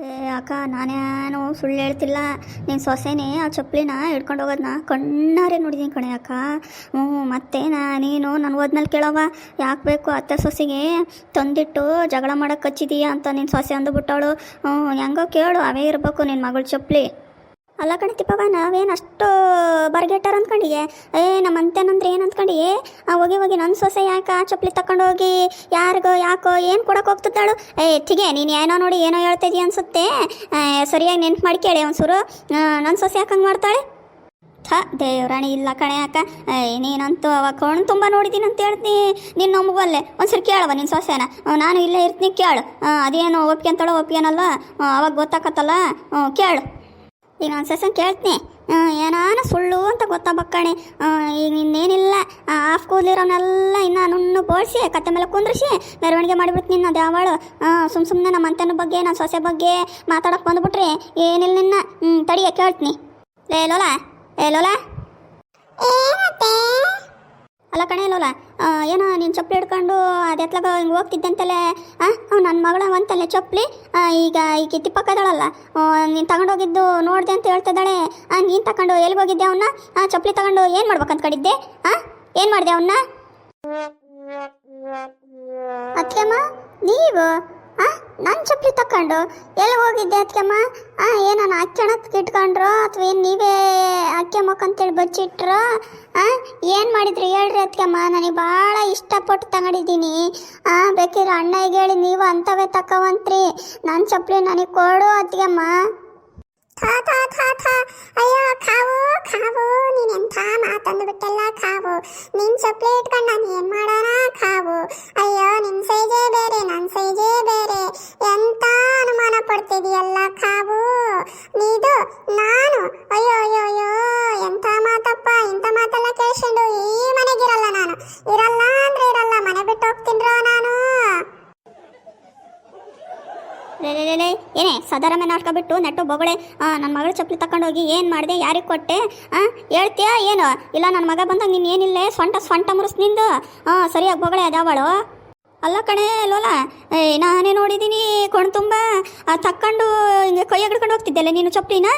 ಏ, ಅಕ್ಕ, ನಾನೇನು ಸುಳ್ಳು ಹೇಳ್ತಿಲ್ಲ. ನೀನು ಸೊಸೆನೇ ಆ ಚಪ್ಪಲಿನ ಹಿಡ್ಕೊಂಡು ಹೋಗೋದನ್ನ ಕಣ್ಣಾರೆ ನೋಡಿದೀನಿ ಕಣೆ ಅಕ್ಕ. ಹ್ಞೂ, ಮತ್ತೆ ನಾ, ನೀನು ನನ್ನ ಹೋದ್ಮೇಲೆ ಕೇಳವ ಯಾಕೆ ಬೇಕು ಅತ್ತೆ ಸೊಸೆಗೆ ತಂದಿಟ್ಟು ಜಗಳ ಮಾಡಕ್ಕೆ ಹಚ್ಚಿದೀಯ ಅಂತ ನಿನ್ನ ಸೊಸೆ ಅಂದುಬಿಟ್ಟವಳು. ಹ್ಞೂ, ಹೆಂಗೋ ಕೇಳು, ಅವೇ ಇರಬೇಕು ನಿನ್ನ ಮಗಳ ಚಪ್ಪಲಿ. ಅಲ್ಲ ಕಣೆ ನಾವೇನು ಅಷ್ಟು ಬರ್ಗೆಟ್ಟಾರ ಅಂದ್ಕೊಂಡಿಗೆ? ಏ ನಮ್ಮ ಅಂತೇನಂದ್ರೆ ಏನು ಅಂದ್ಕೊಂಡಿಯೇ ಆ, ಹೋಗಿ ಹೋಗಿ ನನ್ನ ಸೊಸೆ ಯಾಕೆ ಚಪ್ಪಲಿ ತಕೊಂಡೋಗಿ ಯಾರಿಗೋ ಯಾಕೋ ಏನು ಕೊಡಕ್ಕೆ ಹೋಗ್ತಿದ್ದಾಳು? ಏ ತಿಗೆ ನೀನು ಏನೋ ನೋಡಿ ಏನೋ ಹೇಳ್ತಿದ್ದೀಯ ಅನಿಸುತ್ತೆ? ಸರಿಯಾಗಿ ನೆನ್ಪು ಮಾಡಿ ಕೇಳಿ ಒಂಚೂರು ನನ್ನ ಸೊಸೆ ಯಾಕೆ ಹಂಗೆ ಮಾಡ್ತಾಳೆ? ಥ, ದೇವ್ರಾಣಿ ಇಲ್ಲ ಕಣೆ ಅಕ್ಕ. ನೀನಂತೂ ಅವ ಕಣ್ಣು ತುಂಬ ನೋಡಿದ್ದೀನಿ ಅಂತ ಹೇಳ್ತೀನಿ ನಿನ್ನ ನಮಗಲ್ಲೇ ಒಂದ್ಸರಿ ಕೇಳವ ನಿನ್ನ ಸೊಸೆನ. ನಾನು ಇಲ್ಲೇ ಇರ್ತೀನಿ, ಕೇಳು. ಅದೇನು ಒಪ್ಪಿಗೆ ಅಂತಾಳೋ ಒಪ್ಪಿಗೆನಲ್ವ? ಅವಾಗ ಗೊತ್ತಾಕತ್ತಲ್ಲ? ಹ್ಞೂ ಕೇಳು. ಈಗ ಒಂದು ಸೆಸನ್ ಕೇಳ್ತೀನಿ. ಏನಾನ ಸುಳ್ಳು ಅಂತ ಗೊತ್ತಾಗಬೇಕಣೆ ಈಗ ಇನ್ನೇನಿಲ್ಲ ಆಫ್ ಕೂದಲಿರೋನೆಲ್ಲ ಇನ್ನು ನುಣ್ಣು ಬೋಳಿಸಿ ಕತ್ತೆ ಮೇಲೆ ಕುಂದ್ರಿಸಿ, ಮೆರವಣಿಗೆ ಮಾಡಿಬಿಡ್ತೀನಿ ನಿನ್ನ ದ್ಯಾವಾಳು ಸುಮ್ಮ ಸುಮ್ಮನೆ ನಮ್ಮ ಅಂತನ ಬಗ್ಗೆ ನನ್ನ ಸೊಸೆ ಬಗ್ಗೆ ಮಾತಾಡಕ್ಕೆ ಬಂದ್ಬಿಟ್ರೆ ಏನಿಲ್ಲ ನಿನ್ನ. ಹ್ಞೂ ತಡಿಯ, ಕೇಳ್ತೀನಿ. ಲೇ ಲೋಲಾ, ಏ ಲೋಲ. ಅಲ್ಲ ಕಣೆ ಲೋಲ ಏನೋ ನೀನು ಚಪ್ಪಲಿ ಹಿಡ್ಕೊಂಡು ಅದೆತ್ಲಾಗ ಹಿಂಗೆ ಹೋಗ್ತಿದ್ದಂತಲೇ, ಆ? ನನ್ನ ಮಗಳ ಅಂತಲ್ಲೇ ಚಪ್ಪಲಿ ಈಗ ಈಗ ತಿಪ್ಪಕ್ಕದಳಲ್ಲ ನೀನು ತಗೊಂಡೋಗಿದ್ದು ನೋಡಿದೆ ಅಂತ ಹೇಳ್ತಿದ್ದಾಳೆ ನೀನು ತಗೊಂಡು ಎಲ್ಲಿಗೆ ಹೋಗಿದ್ದೆ ಅವನ್ನ ಚಪ್ಪಲಿ ತಗೊಂಡು ಏನು ಮಾಡ್ಬೇಕಂತ ಕಡಿದ್ದೆ ಹಾಂ ಏನು ಮಾಡಿದೆ ಅವನ್ನ ಅತ್ಯಮ್ಮ, ನೀವು, ಆ ನನ್ನ ಚಪ್ಪಲಿ ತಕೊಂಡು ಎಲ್ಲಿ ಹೋಗಿದ್ದೆ ಅತ್ಯಮ್ಮ? ಆ, ಏನೋ ಅಚ್ಚಣಕ್ಕೆ ಇಟ್ಕೊಂಡ್ರು ಅಥವಾ ಏನು ನೀವೇ ಅಕ್ಕೆಮ್ಮಕ್ಕಂತೇಳಿ ಅಂತೇಳಿ ಆ, ಏನು ಮಾಡಿದ್ರಿ ಹೇಳ್ರಿ ಅತ್ಯಮ್ಮ, ನನಗೆ ಭಾಳ ಇಷ್ಟಪಟ್ಟು ತಗೊಂಡಿದ್ದೀನಿ ಬೇಕಿದ್ರೆ ಅಣ್ಣಗೆ ಹೇಳಿ, ನೀವು ಅಂಥವೇ ತಕ್ಕವಂತ್ರಿ. ನನ್ನ ಚಪ್ಪಲಿ ನನಗೆ ಕೊಡು ಅತ್ಯಮ್ಮ. ಥಾ ಥಾ ಥಾ ಥಾ. ಅಯ್ಯೋ ಕಾವು ಖಾವು, ನೀನ್ ಎಂಥ ಮಾತಂದು ಬಿಟ್ಟೆಲ್ಲ ಖಾವು. ನಿನ್ ಚಪ್ಪಲಿ ಇಟ್ಕೊಂಡು ನಾನು ಏನ್ ಮಾಡೋಣ ಖಾವು ಅಯ್ಯೋ ನಿನ್ ಸೈಜೇ ಬೇರೆ ನನ್ ಸೈಜೇ ಬೇರೆ ಎಂತ ಅನುಮಾನ ಪಡ್ತಿದೀಯಲ್ಲ ಖಾವು ನೀದು ನಾನು ಅಯ್ಯೋ ಅಯ್ಯೋ ಅಯ್ಯೋ ಎಂಥ ಮಾತಪ್ಪ ಇಂಥ ಮಾತೆಲ್ಲ ಕೇಳ್ಕೊಂಡು ಈ ಮನೆಗಿರಲ್ಲ ನಾನು ಇರಲ್ಲ ಅಂದ್ರೆ ಇರಲ್ಲ ಮನೆ ಬಿಟ್ಟು ಹೋಗ್ತೀನ್ರೋ ನಾನು ಲೇ ಏನೇ ಸದಾರಮೆ ನಾಟಕ ಬಿಟ್ಟು ನೆಟ್ಟು ಬೊಗಳೆ ನನ್ನ ಮಗಳ ಚಪ್ಪಲಿ ಹೋಗಿ ಏನು ಮಾಡಿದೆ, ಯಾರಿಗೆ ಕೊಟ್ಟೆ ಹೇಳ್ತೀಯಾ, ಏನು? ಇಲ್ಲ ನನ್ನ ಮಗ ಬಂದಾಗ ನೀನು ಏನಿಲ್ಲ, ಸ್ವಂಟ ಸ್ವಂಟ ಮುರಿಸ್ ನಿಂದು. ಸರಿಯಾಗಿ ಬೊಗಳೆ ಅದಾವಳು? ಅಲ್ಲ ಕಣೆ, ಲೋಲ, ಏ, ನಾನೇ ನೋಡಿದ್ದೀನಿ ಕೊಣ್ ತುಂಬ ತಕ್ಕೊಂಡು ಹಿಂಗೆ ಕೈ ಹಿಡ್ಕೊಂಡು ಹೋಗ್ತಿದ್ದೆಲ್ಲ ನೀನು ಚಪ್ಪಲಿನ?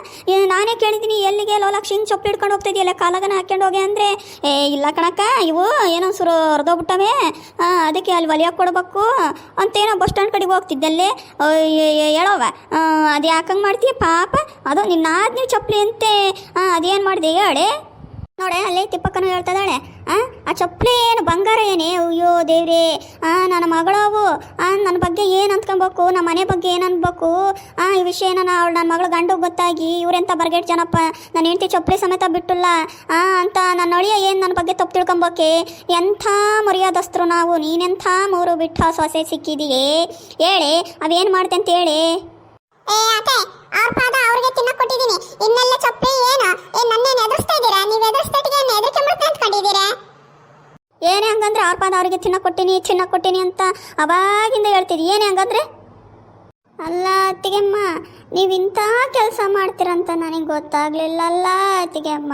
ನಾನೇ ಕೇಳಿದ್ದೀನಿ ಎಲ್ಲಿಗೆ ಲೋಲಾಕ್ಷಿ ಹಿಂಗೆ ಚಪ್ಪಲಿ ಹಿಡ್ಕೊಂಡು ಹೋಗ್ತಿದ್ಯಲ್ಲ, ಕಾಲಾಗನ ಹಾಕ್ಕೊಂಡು ಹೋಗಿ ಅಂದರೆ? ಏ, ಇಲ್ಲ ಕಣಕ್ಕ, ಇವು ಏನೋ ಸುರು ಹೊರದೋಗ್ಬಿಟ್ಟವೆ ಅದಕ್ಕೆ ಅಲ್ಲಿ ಒಲಿಯೋಕೆ ಕೊಡ್ಬೇಕು. ಅಂತೇನೋ ಬಸ್ ಸ್ಟ್ಯಾಂಡ್ ಕಡೆಗೆ ಹೋಗ್ತಿದ್ದಲ್ಲೇ? ಹೇಳೋವ ಅದು ಯಾಕಂಗೆ ಮಾಡ್ತೀಯ ಪಾಪ? ಅದು ನಿನ್ನ ಆದ್ನಿ ಚಪ್ಪಲಿ ಅಂತೆ. ಅದೇನು ಮಾಡಿದೆ ಹೇಳಿ? ನೋಡೆ, ಅಲ್ಲಿ ತಿಪ್ಪಕ್ಕನು ಹೇಳ್ತದಾಳೆ ಆ ಆ ಚಪ್ಪಲಿ ಏನು ಬಂಗಾರ ಏನೇ? ಅಯ್ಯೋ ದೇವ್ರಿ, ಆ, ನನ್ನ ಮಗಳವು, ಆ, ನನ್ನ ಬಗ್ಗೆ ಏನು ಅಂದ್ಕೊಬೇಕು? ನಮ್ಮ ಮನೆ ಬಗ್ಗೆ ಏನು ಅನ್ಬೇಕು? ಆ, ಈ ವಿಷಯ ವಿಷಯನ ಅವಳು ನನ್ನ ಮಗಳು ಗಂಡು ಗೊತ್ತಾಗಿ, ಇವ್ರೆಂತ ಬರ್ಗೇಟ್ ಜನಪ್ಪ ನನ್ನ ಹೆಂಡತಿ ಚಪ್ಪಲಿ ಸಮೇತ ಬಿಟ್ಟಿಲ್ಲ. ಆ, ಅಂತ ನನ್ನ ಅಳಿಯ ಏನು ನನ್ನ ಬಗ್ಗೆ ತಪ್ಪು ತಿಳ್ಕೊಂಬೋಕೆ ಎಂಥ ಮರ್ಯಾದಸ್ತರು ನಾವು, ನೀನೆಂಥ ಮೂರು ಬಿಟ್ಟ ಸೊಸೆ ಸಿಕ್ಕಿದೀಯೇ? ಹೇಳಿ, ಅವೇನು ಮಾಡ್ತೆ ಅಂತ ಹೇಳಿ? ಏ ಅವ್ರ ಪಾದ ಅವ್ರಿಗೆ ಕೊಟ್ಟಿದ್ದೀನಿ ಇನ್ನೆಲ್ಲ ನೀವು ಏನು ಹಂಗಂದ್ರೆ ಅವ್ರ ಪಾದ ಅವರಿಗೆ ತಿನ್ನ ಕೊಟ್ಟಿನಿ ಚಿನ್ನ ಕೊಟ್ಟಿನಿ ಅಂತ ಅವಾಗಿಂದ ಹೇಳ್ತೀರಿ ಏನೇ ಹಂಗಂದ್ರೆ? ಅಲ್ಲ ಅತ್ತಿಗೆಮ್ಮ ನೀವು ಇಂಥ ಕೆಲಸ ಮಾಡ್ತೀರಂತ ನನಗೆ ಗೊತ್ತಾಗ್ಲಿಲ್ಲಲ್ಲ ಅತ್ತಿಗೆಮ್ಮ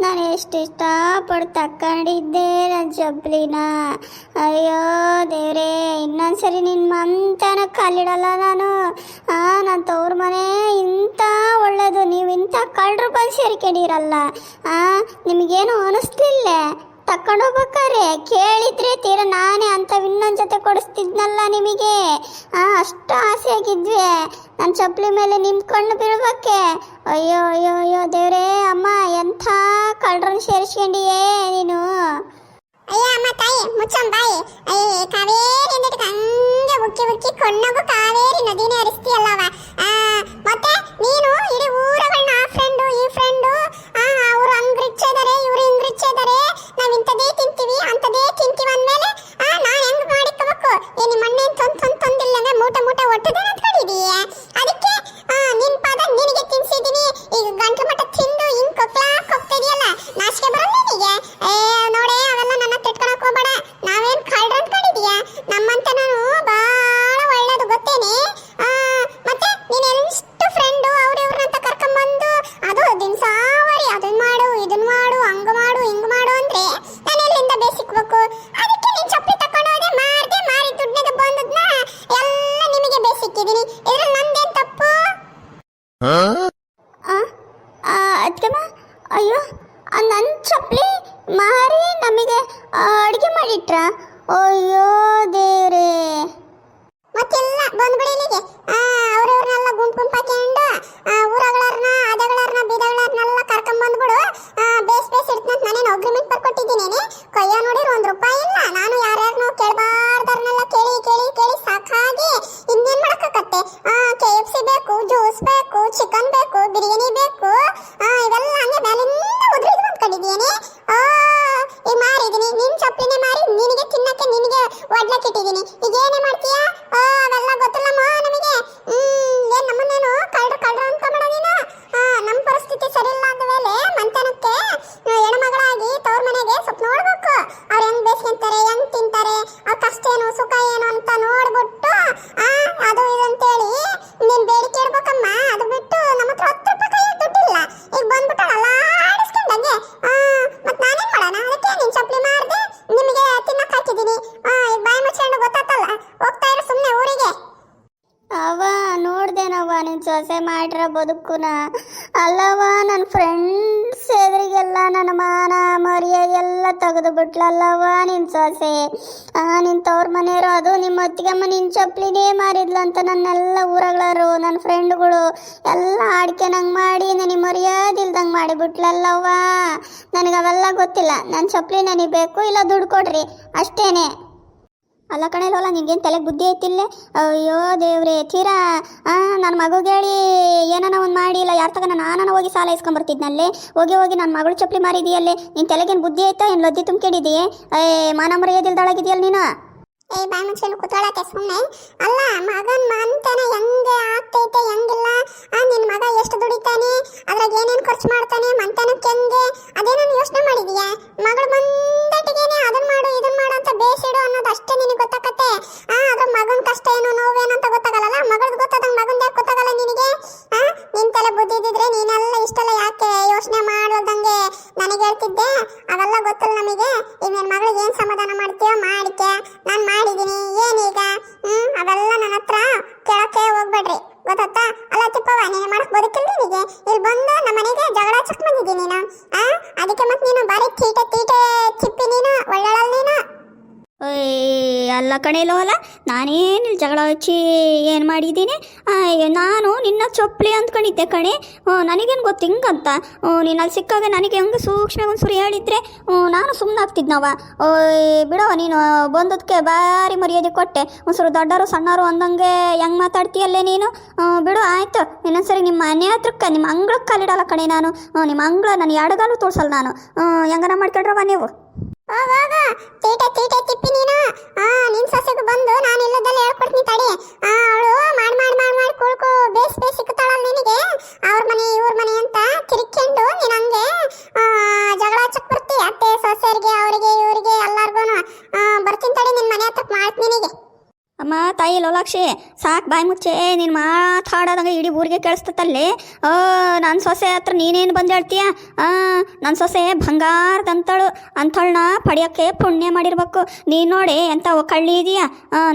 ನಾನು ಎಷ್ಟು ಇಷ್ಟಪಟ್ಟು ತಕ್ಕೊಂಡಿದ್ದೆ ನನ್ನ ಜಬ್ಲಿನ. ಅಯ್ಯೋ ದೇವ್ರೇ, ಇನ್ನೊಂದ್ಸರಿ ನಿನ್ನ ಮಂತನ ಕಾಲಿಡಲ್ಲ ನಾನು. ಹಾಂ ನನ್ನ ತವ್ರ ಮನೆ ಇಂಥ ಒಳ್ಳೆಯದು ನೀವು ಇಂಥ ಕಳ್ಳರು ಬಂದು ಸೇರ್ಕೊಂಡಿರಲ್ಲ. ಹಾಂ ನಿಮಗೇನು ಅನಿಸ್ಲಿಲ್ಲ? ತಕೊಂಡೋಗ್ಬೇಕಾರೆ ಕೇಳಿದ್ರೆ ತೀರ ನಾನೇ ಅಂತ ಇನ್ನೊಂದ್ ಜೊತೆ ಕೊಡಿಸ್ತಿದ್ನಲ್ಲ ನಿಮಗೆ. ಅಷ್ಟು ಆಸೆ ಆಗಿದ್ವಿ ನನ್ನ ಚಪ್ಪಲಿ ಮೇಲೆ ನಿಮ್ ಕಣ್ಣು ಬೀಳ್ಬೇಕೆ? ಅಯ್ಯೋ ಅಯ್ಯೋ ಅಯ್ಯೋ ದೇವ್ರೇ ಅಮ್ಮ ಎಂಥ ಕಳ್ರನ್ನ ಸೇರಿಸ್ಕೊಂಡಿಯೇ ನೀನು? ಅಯ್ಯೋ ಅಮ್ಮ ತಾಯಿ ಮುಚ್ಚಂ ಬಾಯಿ. ಅಯ್ಯ ಕಾವೇರಿ ಅಂದಿಟ್ಟು ಹಂಗೆ ಉಕ್ಕಿ ಉಕ್ಕಿ ಕೊಂಡೋಗು ಕಾವೇರಿ ನದಿನೇ ಆ, ಮತ್ತೆ ನೀನು ಇಡೀ ಊರಗಳನ್ನ ನಾನು ಬಹಳ ಒಳ್ಳೇದು ಗೊತ್ತೇನೆ. ಮತ್ತೆ ನೀನು ಫ್ರೆಂಡು ಅವ್ರ ಇವ್ರನ್ನಂತ ಕರ್ಕೊಂಬಂದು ಅದು ದಿನಸಾವರಿ ಅದನ್ನ ಮಾಡು ಇದನ್ನ ಮಾಡು, ಹಂಗ ಮಾಡು, ಹಿಂಗ್ ಮಾಡು ಅಂದ್ರೆ ನಾನು ಎಲ್ಲಿಂದ ಬೇಸಿಕ್ಬೇಕು? ಅದಕ್ಕೆ ಚಪ್ಪಲಿ ತಕೊಂಡು ಹೋದೆ, ಮಾರ್ದೆ ಮಾರಿ ದುಡ್ಡಿಗೆ ಬಂದದ್ನ ಎಲ್ಲ ನಿಮಗೆ ಬೇಸಿಕ್ಕಿದ್ದೀನಿ ಇದ್ರಲ್ಲಿ ನಂದೇನ್ ತಪ್ಪು? ಇಟ್ಟಿದ್ದೀನಿ ಈಗ ಏನೇ ಮಾಡ್ತೀಯಾ? ಓ ಅವೆಲ್ಲ ಗೊತ್ತಿಲ್ಲಮ್ಮ ನಮಗೆ. ಹ್ಮ್ ಏನ್ ನಮ್ಮನ್ನೇನು ಕಳ್ರು ಕಳ್ರು ಅನ್ಕೊಂಬೇಡ ನೀನು? ಆ, ನಮ್ಮ ಪರಿಸ್ಥಿತಿ ಸರಿ ಇಲ್ಲ ಅಂದ ಮೇಲೆ ಮಂತನಕ್ಕೆ ಹೆಣ್ಮಗಳಾಗಿ ತವ್ರ ಮನೆಗೆ ಸ್ವಲ್ಪ ನೋಡ್ಬೇಕು. ಅವ್ರು ಹೆಂಗ್ ಬೇಸ್ಕೊಂತಾರೆ ಹೆಂಗ್ ತಿಂತಾರೆ ಅವ್ರ ಕಷ್ಟ ಏನು ಸುಖ ಏನು ಅಂತ ನೋಡ್ಬಿಟ್ಟು ಆ ಅದು ಇದು ಅಂತೇಳಿ ನೀನ್ ಬೇಡಿಕೆ ಇಡ್ಬೇಕಮ್ಮ. ಅದು ಬಿಟ್ಟು ನಮ್ಮ ಹತ್ರ ಹತ್ತು ರೂಪಾಯಿ ದುಡ್ಡಿಲ್ಲ. ಈಗ ಬಂದ್ಬಿಟ್ಟಲ್ಲ ಆಡಿಸ್ಕೊಂಡಂಗೆ ಆ ಮತ್ ನಾನೇನ್ ಮಾಡೋಣ ಅದಕ್ಕೆ ನೀನ್ ಚಪ್ಪಲಿ ಮಾರ್ದೆ ನಿಮಗೆ ತಿನ್ನಕ್ ಹಾಕಿದೀನಿ ಆ ಈಗ ಬಾಯಿ ಮುಚ್ಕೊಂಡು ಗೊತ್ತಾತಲ್ಲ ಹೋಗ್ತಾ ಇರು ಸುಮ್ನೆ ಊರಿಗೆ ಅವ ನಿನ್ನ ಸೊಸೆ ಮಾಡಿರ ಬದುಕುನ. ಅಲ್ಲವ ನನ್ನ ಫ್ರೆಂಡ್ಸ್ ಎದುರಿಗೆಲ್ಲ ನನ್ನ ಮಾನ ಮರ್ಯಾದೆಲ್ಲ ತೆಗೆದು ಬಿಟ್ಲಲ್ಲವ ನಿನ್ನ ಸೊಸೆ. ನಿನ್ನ ತವ್ರ ಮನೆಯವರು ಅದು, ನಿಮ್ಮ ಅತ್ತಿಗೆಮ್ಮ ನಿನ್ನ ಚಪ್ಪಲಿನೇ ಮಾರಿದ್ಲಂತ ನನ್ನೆಲ್ಲ ಊರಗಳರು ನನ್ನ ಫ್ರೆಂಡ್ಗಳು ಎಲ್ಲ ಆಡ್ಕೆ ನಂಗೆ ಮಾಡಿ ನನಗೆ ಮರ್ಯಾದಿಲ್ದಂಗೆ ಮಾಡಿಬಿಟ್ಲಲ್ಲವ ನನಗೆ ಅವೆಲ್ಲ ಗೊತ್ತಿಲ್ಲ ನನ್ನ ಚಪ್ಪಲಿ ನನಗೆ ಬೇಕು ಇಲ್ಲ ದುಡ್ಡು ಕೊಡ್ರಿ, ಅಷ್ಟೇನೆ. ಅಲ್ಲ ಕಣೆ ಲೋಲ, ನಿನ್ಗೇನು ತಲೆಗೆ ಬುದ್ಧಿ ಐತಿಲ್ಲ? ಅಯ್ಯೋ ದೇವ್ರೆ, ತೀರಾ ನನ್ನ ಮಗುಗೆ ಹೇಳಿ ಏನಾನ ಒಂದು ಮಾಡಿಲ್ಲ. ಯಾರ ತಗ ನಾನು ಹೋಗಿ ಸಾಲ ಇಸ್ಕೊಂಬರ್ತಿದ್ನಲ್ಲೇ? ಹೋಗಿ ಹೋಗಿ ನನ್ನ ಮಗಳು ಚಪ್ಪಲಿ ಮಾರಿದೆಯಲ್ಲೇ? ನಿನ್ನ ತಲೆಗೇನು ಬುದ್ಧಿ ಐತಾ, ಏನು ಲದ್ದಿ ತುಂಬಿಕೊಂಡಿದೆಯೇ? ಏ, ಮಾನ ಮರ್ಯಾದಿಲ್ದಾಳಾಗಿದೆಯಲ್ಲ ನೀನು? ಏ ಬಾಯಿ ಮುಚ್ಕೊಂಡು ಕೂತ್ಕೊಳ್ಳಕ್ಕೆ ಸುಮ್ಮನೆ ಅಲ್ಲ, ಮಗನ್ ಮಂತನ ಹೆಂಗೆ ಆಗ್ತೈತೆ, ಹೆಂಗಿಲ್ಲ? ಆ, ನಿನ್ ಮಗ ಎಷ್ಟು ದುಡಿತಾನೆ? ಅದ್ರಾಗ ಏನೇನ್ ಖರ್ಚು ಮಾಡ್ತಾನೆ, ಮಂತನಕ್ಕೆ ಹೆಂಗೆ? ಅದೇನೋ ಯೋಚನೆ ಮಾಡಿದೀಯಾ? ಮಗಳು ಬಂದಟಿಗೇನೆ ಅದನ್ನ ಮಾಡು ಇದನ್ನ ಮಾಡು ಅಂತ ಬೇಸಿಡು ಅನ್ನೋದು ಅಷ್ಟೇ ನಿನಗೆ ಗೊತ್ತಾಕತ್ತೆ. ಆ ಅದ್ರ ಮಗನ್ ಕಷ್ಟ ಏನು, ನೋವೇನು ಅಂತ ಗೊತ್ತಾಗಲ್ಲ ಮಗಳದ್ ನೀನು ಮಾಡಕ್ ಬದುಕಿಲ್ಲ ನಿನಗೆ ಇಲ್ಲಿ ಬಂದು ನಮ್ಮ ಮನೆಗೆ ಜಗಳ ಚಕ್ ಬಂದಿದ್ದೀನಿ ನೀನು. ಆ, ಅದಕ್ಕೆ ಮತ್ತೆ ನೀನು ಬಾರಿ ತೀಟೆ ತೀಟೆ, ಚಿಪ್ಪಿ ನೀನು ಒಳ್ಳೊಳ್ಳೆ ನೀನು. ಅಲ್ಲ ಕಣೇಲೋ ಅಲ್ಲ ನಾನೇನು ಜಗಳ ಹಚ್ಚಿ ಏನು ಮಾಡಿದ್ದೀನಿ? ನಾನು ನಿನ್ನ ಚಪ್ಪಲಿ ಅಂದ್ಕೊಂಡಿದ್ದೆ ಕಣೆ. ನನಗೇನು ಗೊತ್ತು, ಹಿಂಗಂತ? ನೀನು ಅಲ್ಲಿ ಸಿಕ್ಕಾಗ ನನಗೆ ಹಂಗೆ ಸೂಕ್ಷ್ಮ ಒಂದು ಹೇಳಿದ್ರೆ ನಾನು ಸುಮ್ಮನೆ ಆಗ್ತಿದ್ನವ? ಬಿಡೋ, ನೀನು ಬಂದದಕ್ಕೆ ಭಾರಿ ಮರ್ಯಾದೆ ಕೊಟ್ಟೆ. ಒಂದ್ಸರು ದೊಡ್ಡರು ಸಣ್ಣರು ಅಂದಂಗೆ ಹೆಂಗೆ ಮಾತಾಡ್ತೀಯಲ್ಲೇ ನೀನು? ಬಿಡೋ, ಆಯ್ತು. ಇನ್ನೊಂದ್ಸರಿ ನಿಮ್ಮ ಮನೆ ಹತ್ರಕ್ಕೆ, ನಿಮ್ಮ ಅಂಗಳಕ್ಕೆ ಕಾಲಿಡಲ್ಲ ಕಣೆ ನಾನು. ನಿಮ್ಮ ಅಂಗಳ ನಾನು ಎಡಗಾಲು ತೋರಿಸಲ್ಲ ನಾನು. ಹೆಂಗನ ಮಾಡ್ಕೊಡ್ರವ ನೀವು? ಹೋಗಾಗ ಇವ್ರಿಗೆ ತೀಟೆ ತಿಪ್ಪಿ ನೀನು. ಆ, ನಿನ್ ಸೊಸೆಗೆ ಬಂದು ನಾನು ಇಲ್ಲದಲ್ಲಿ ಹೇಳ್ಕೊಡ್ತೀನಿ ತಡಿ. ಆ, ಅವಳು ಮಾಡಿ ಮಾಡಿ ಮಾಡಿ ಮಾಡಿ ಕುಳ್ಕು ಬೇಸ್ ಬೇಸ್ ಸಿಕ್ಕುತ್ತಾಳಲ್ಲ ನಿನಗೆ? ಅವ್ರ ಮನೆ, ಇವ್ರ ಮನೆ ಅಂತ ಕಿರಿಕೊಂಡು ನೀನು ಹಂಗೆ ಜಗಳ ಹಚ್ಚಕ್ ಬರ್ತಿ. ಅತ್ತೆ ಸೊಸೆಯರಿಗೆ ಅವರಿಗೆ, ಇವರಿಗೆ ಎಲ್ಲಾರ್ಗು ಬರ್ತೀನಿ ತಡಿ, ನಿನ್ ಮನೆ ಹತ್ರಕ್ ಮಾಡ್ತೀನಿ ನಿನಗೆ. ಅಮ್ಮ, ತಾಯಿ ಲೋಲಾಕ್ಷಿ, ಸಾಕು ಬಾಯಿ ಮುಚ್ಚೆ, ನೀನು ಮಾತಾಡೋದಂಗೆ ಇಡೀ ಊರಿಗೆ ಕೇಳಿಸ್ತಲ್ಲಿ ಓ ನನ್ನ ಸೊಸೆ ಹತ್ರ ನೀನೇನು ಬಂದು ಹೇಳ್ತೀಯ ನನ್ನ ಸೊಸೆ ಬಂಗಾರದಂತಳು ಅಂಥಳನ್ನ ಪಡೆಯೋಕ್ಕೆ ಪುಣ್ಯ ಮಾಡಿರ್ಬೇಕು. ನೀನು ನೋಡಿ ಎಂಥ ಕಳ್ಳಿ ಇದೆಯಾ?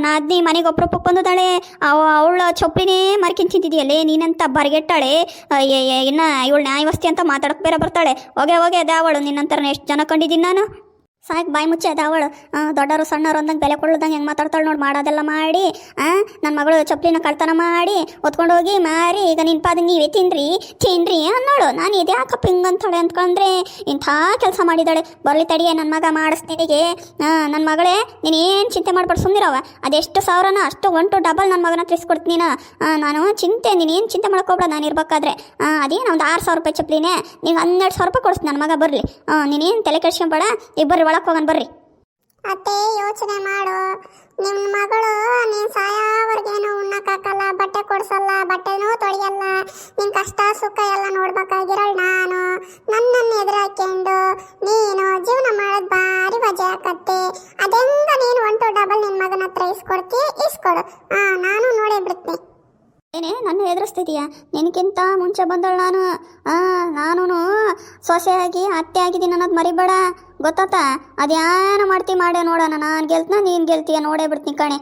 ನಾದ್ನಿ ಮನೆಗೆ ಬಂದಿದ್ದಾಳೆ ಬಂದದಾಳೆ. ಅವಳ ಚೊಪ್ಪಿನೇ ಮರ್ಕಿನ್ ನೀನಂತ ಬರ್ಗೆಟ್ಟಾಳೆ? ಇನ್ನ ಇವಳು ನ್ಯಾಯವಸ್ತಿ ಅಂತ ಮಾತಾಡಕ್ಕೆ ಬೇರೆ ಬರ್ತಾಳೆ. ಹೋಗೆ ಹೋಗೆ ಅದಾವಳು ನಿನ್ನಂತರ ಎಷ್ಟು ಜನ ಕಂಡಿದ್ದೀನಿ ನಾನು? ಸಾಕು ಬಾಯಿ ಮುಚ್ಚೆ ಅದಾವಳು ದೊಡ್ಡವರು ಸಣ್ಣವ್ರು ಅಂದಂಗೆ ಬೆಲೆ ಕೊಡ್ಲದಂಗೆ ಹೆಂಗೆ ಮಾತಾಡ್ತಾಳೆ ನೋಡಿ ಮಾಡೋದೆಲ್ಲ ಮಾಡಿ ನನ್ನ ಮಗಳು ಚಪ್ಪಲಿನ ಕಳ್ತನ ಮಾಡಿ ಹೊತ್ಕೊಂಡು ಹೋಗಿ ಮಾರಿ, ಈಗ ನಿನ್ನ ಪಾದ ನೀವೇ ತಿನ್ರಿ ತಿನ್ರಿ ಅನ್ನೋಳು. ನಾನು ಇದೇ ಯಾಕಪ್ಪ ಹಿಂಗೆ ಅಂತಾಳೆ ಅಂದ್ಕೊಂಡ್ರೆ? ಇಂಥ ಕೆಲಸ ಮಾಡಿದಾಳೆ. ಬರಲಿ ತಡಿಯೇ ನನ್ನ ಮಗ ಮಾಡಿಸ್ತೀನಿಗೆ ನನ್ನ ಮಗಳೇ, ನೀನೇನು ಚಿಂತೆ ಮಾಡ್ಬಾರ್ದು ಸುಮ್ಮನಿರವ ಅದೆಷ್ಟು ಸಾವಿರನ, ಅಷ್ಟು ಒನ್ ಟು ಡಬಲ್ ನನ್ನ ಮಗನ ತಿಳಿಸ್ಕೊಡ್ತೀನಿ ನಾನು. ಚಿಂತೆ, ನೀನೇನು ಚಿಂತೆ ಮಾಡ್ಕೊಬೇಡ ನಾನು ಇರ್ಬೇಕಾದ್ರೆ. ಅದೇನು ಒಂದು ಆರು ಸಾವಿರ ರೂಪಾಯಿ ಚಪ್ಪಲಿನೇ? ನೀವು ಹನ್ನೆರಡು ಸಾವಿರ ರೂಪಾಯಿ ಕೊಡಿಸ್ತೀನಿ ನನ್ನ ಮಗ ಬರಲಿ. ನೀನೇನು ತಲೆ ಕೆಡ್ಸ್ಕೊಂಬೇಡ? ಈಗ ಬರ್ರಿ ಹೋಗನ್ ಬರ್ರಿ. ಅತ್ತೆ, ಯೋಚನೆ ಮಾಡು. ನಿಮ್ ಮಗಳು ನೀನ್ ಸಾಯೋವರೆಗೇನು ಉಣ್ಣಕ್ಕಾಗಲ್ಲ ಬಟ್ಟೆ ಕೊಡ್ಸಲ್ಲ, ಬಟ್ಟೆನೂ ತೊಳೆಯಲ್ಲ. ನಿನ್ ಕಷ್ಟ, ಸುಖ ಎಲ್ಲ ನೋಡ್ಬೇಕಾಗಿರೋಳು ನಾನು. ನನ್ನನ್ನು ಎದುರಾಕೊಂಡು ನೀನು ಜೀವನ ಮಾಡೋದು ಭಾರಿ ವಜೆ ಆಕತ್ತೆ ಅದೆಂಗ ನೀನು ಒನ್ ಟು ಡಬಲ್ ನಿನ್ನ ಮಗನ ಹತ್ರ ಇಸ್ಕೊಡ್ತೀಯ ಇಸ್ಕೊಡು. ಹಾ ನಾನು ನೋಡೇ ಬಿಡ್ತೀನಿ. ಏನೇ, ನನ್ನ ಎದುರಿಸ್ತಿದೀಯಾ ನಿನಗಿಂತ ಮುಂಚೆ ಬಂದಳು ನಾನು. ನಾನು ಸೊಸೆಯಾಗಿ ಅತ್ತೆ ಆಗಿದ್ದೀನಿ ಅನ್ನೋದು ಮರಿಬೇಡ. ಗೊತ್ತಾತ ಅದ್ಯಾನ ಮಾಡ್ತಿ ಮಾಡೇ ನೋಡೋಣ. ನಾನು ಗೆಲ್ತನ ನೀನು ಗೆಲ್ತೀಯ. ನೋಡೇ ಬಿಡ್ತೀನಿ ಕಣೆ.